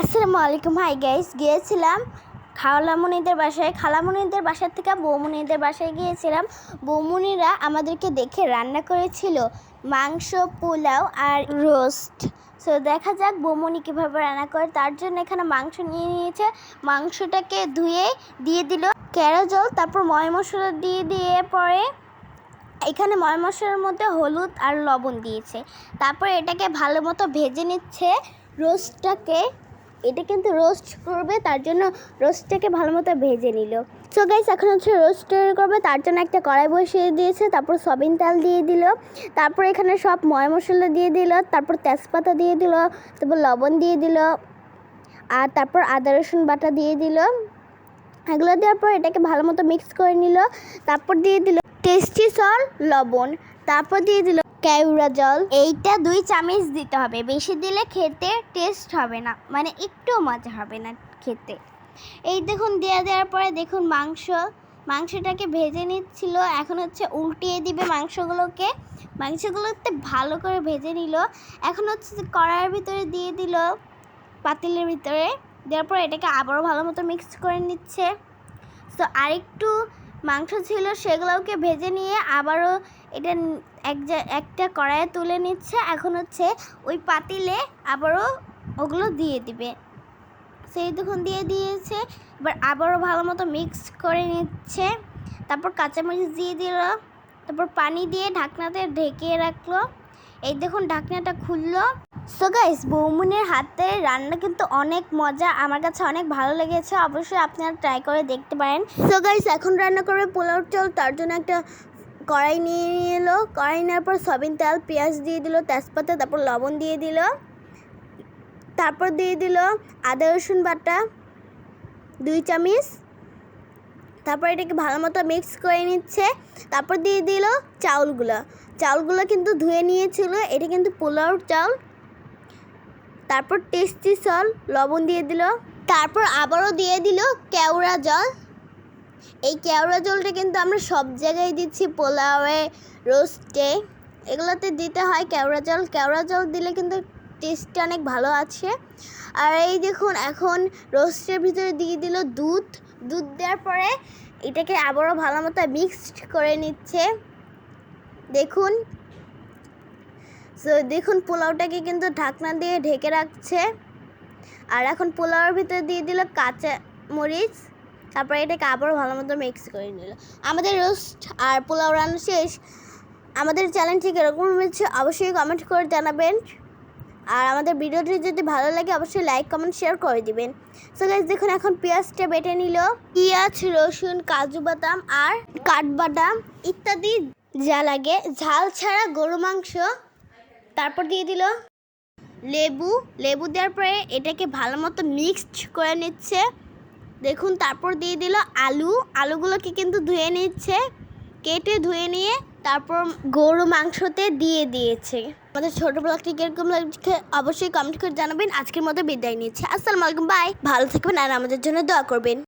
আসসালামু আলাইকুম। Hi guys গিয়েছিলাম খালামুনিদের বাসায়। খালামুনিদের বাসা থেকে বৌমুনিদের বাসায় গিয়েছিলাম। বৌমুনিরা আমাদেরকে দেখে রান্না করেছিল মাংস, পোলাও আর রোস্ট। সো দেখা যাক বৌমুনি কীভাবে রান্না করে। তার জন্য এখানে মাংস নিয়ে নিয়েছে। মাংসটাকে ধুয়ে দিয়ে দিল। কেরো জল, তারপর ময় মশলা দিয়ে দিয়ে পরে এখানে ময় মশলার মধ্যে হলুদ আর লবণ দিয়েছে। তারপর এটাকে ভালো মতো ভেজে নিচ্ছে। রোস্টটাকে এটা কিন্তু রোস্ট করবে, তার জন্য রোস্টটাকে ভালো মতো ভেজে নিল। সো গাইস এখন হচ্ছে রোস্ট করবে, তার জন্য একটা কড়াই বসিয়ে দিয়েছে, তারপর সবিন তেল দিয়ে দিল। তারপর এখানে সব ময় মশলা দিয়ে দিল, তারপর তেজপাতা দিয়ে দিল, তারপর লবণ দিয়ে দিল, আর তারপর আদা, রসুন বাটা দিয়ে দিল। এগুলো দেওয়ার পর এটাকে ভালো মতো মিক্স করে নিল, তারপর দিয়ে দিল টেস্টি সল লবণ, তারপর দিয়ে দিল কেওড়া জল। এইটা দুই চামচ দিতে হবে। বেশি দিলে খেতে টেস্ট হবে না। মানে একটু মজা হবে না খেতে। এই দেখুন দেওয়া দেওয়ার পরে দেখুন মাংস। মাংসটাকে ভেজে নিচ্ছিল। এখন হচ্ছে উল্টিয়ে দিবে মাংসগুলোকে। মাংসগুলোতে ভালো করে ভেজে নিল। এখন হচ্ছে যে কড়াইয়ের ভিতরে দিয়ে দিল পাতিলের ভিতরে। দেওয়ার পর এটাকে আবারও ভালো মতো মিক্স করে নিচ্ছে। তো আরেকটু মাংস ছিল, সেগুলোকে ভেজে নিয়ে আবারও এটা এক একটা কড়াইয়ে তুলে নিচ্ছে। এখন হচ্ছে ওই পাতিলে আবারও ওগুলো দিয়ে দিবে। সেই দেখুন দিয়ে দিয়েছে। এবার আবারও ভালো মতো মিক্স করে নিচ্ছে। তারপর কাঁচামরিচ দিয়ে দিল। তারপর পানি দিয়ে ঢাকনাতে ঢেকে রাখল। এই দেখুন ঢাকনাটা খুললো। সো গাইস বৌমুনের হাতে রান্না কিন্তু অনেক মজা। আমার কাছে অনেক ভালো লেগেছে। অবশ্যই আপনারা ট্রাই করে দেখতে পারেন। সো গাইস এখন রান্না করবে পোলাও চাল। তার জন্য একটা কড়াই নিয়ে নিয়ে এলো কড়াই নেওয়ার পর সবিন তেল, পেঁয়াজ দিয়ে দিল, তেজপাতা, তারপর লবণ দিয়ে দিল। তারপর দিয়ে দিল আদা, রসুন বাটা, দুই চামচ। তারপর এটাকে ভালো মতো মিক্স করে নিচ্ছে। তারপর দিয়ে দিল চাউলগুলো। চাউলগুলো কিন্তু ধুয়ে নিয়েছিল। এটা কিন্তু পোলাও চাউল। তারপর টেস্টি সল লবণ দিয়ে দিল। তারপর আবারও দিয়ে দিল কেওড়া জল। এই কেওড়া জলটা কিন্তু আমরা সব জায়গায় দিচ্ছি, পোলাওয়ে, রোস্টে। এগুলোতে দিতে হয় কেওড়া জল। কেওড়া জল দিলে কিন্তু টেস্টটা অনেক ভালো আছে। আর এই দেখুন, এখন রোস্টের ভিতরে দিয়ে দিল দুধ। দুধ দেওয়ার পরে এটাকে আবারও ভালো মতো মিক্সড করে নিচ্ছে। দেখুন, সো দেখুন পোলাওটাকে কিন্তু ঢাকনা দিয়ে ঢেকে রাখছে। আর এখন পোলাওয়ের ভিতরে দিয়ে দিল কাঁচা মরিচ তারপরে এটাকে আবারও ভালো মতো মিক্স করে নিল। আমাদের রোস্ট আর পোলাও রান্না শেষ। আমাদের চ্যানেলটি এরকম হয়েছে, অবশ্যই কমেন্ট করে জানাবেন। আর আমাদের ভিডিওটি যদি ভালো লাগে, অবশ্যই লাইক কমেন্ট শেয়ার করে দিবেন। সো গাইজ দেখুন এখন পেঁয়াজটা বেটে নিল। পেঁয়াজ, রসুন, কাজু বাদাম আর কাঠবাদাম ইত্যাদি যা লাগে। ঝাল ছাড়া গরু মাংস। তারপর দিয়ে দিল লেবু। লেবু দেওয়ার পরে এটাকে ভালো মতো মিক্সড করে নিচ্ছে। দেখুন, তারপর দিয়ে দিল আলু। আলুগুলোকে কিন্তু ধুয়ে নিচ্ছে, কেটে ধুয়ে নিয়ে তারপর গরু মাংসতে দিয়ে দিয়েছে। আমাদের ছোট ব্লগটি কীরকম লাগছে অবশ্যই কমেন্ট করে জানাবেন। আজকের মতো বিদায় নিচ্ছে। আসসালামু আলাইকুম বাই ভালো থাকবেন আর আমাদের জন্য দোয়া করবেন।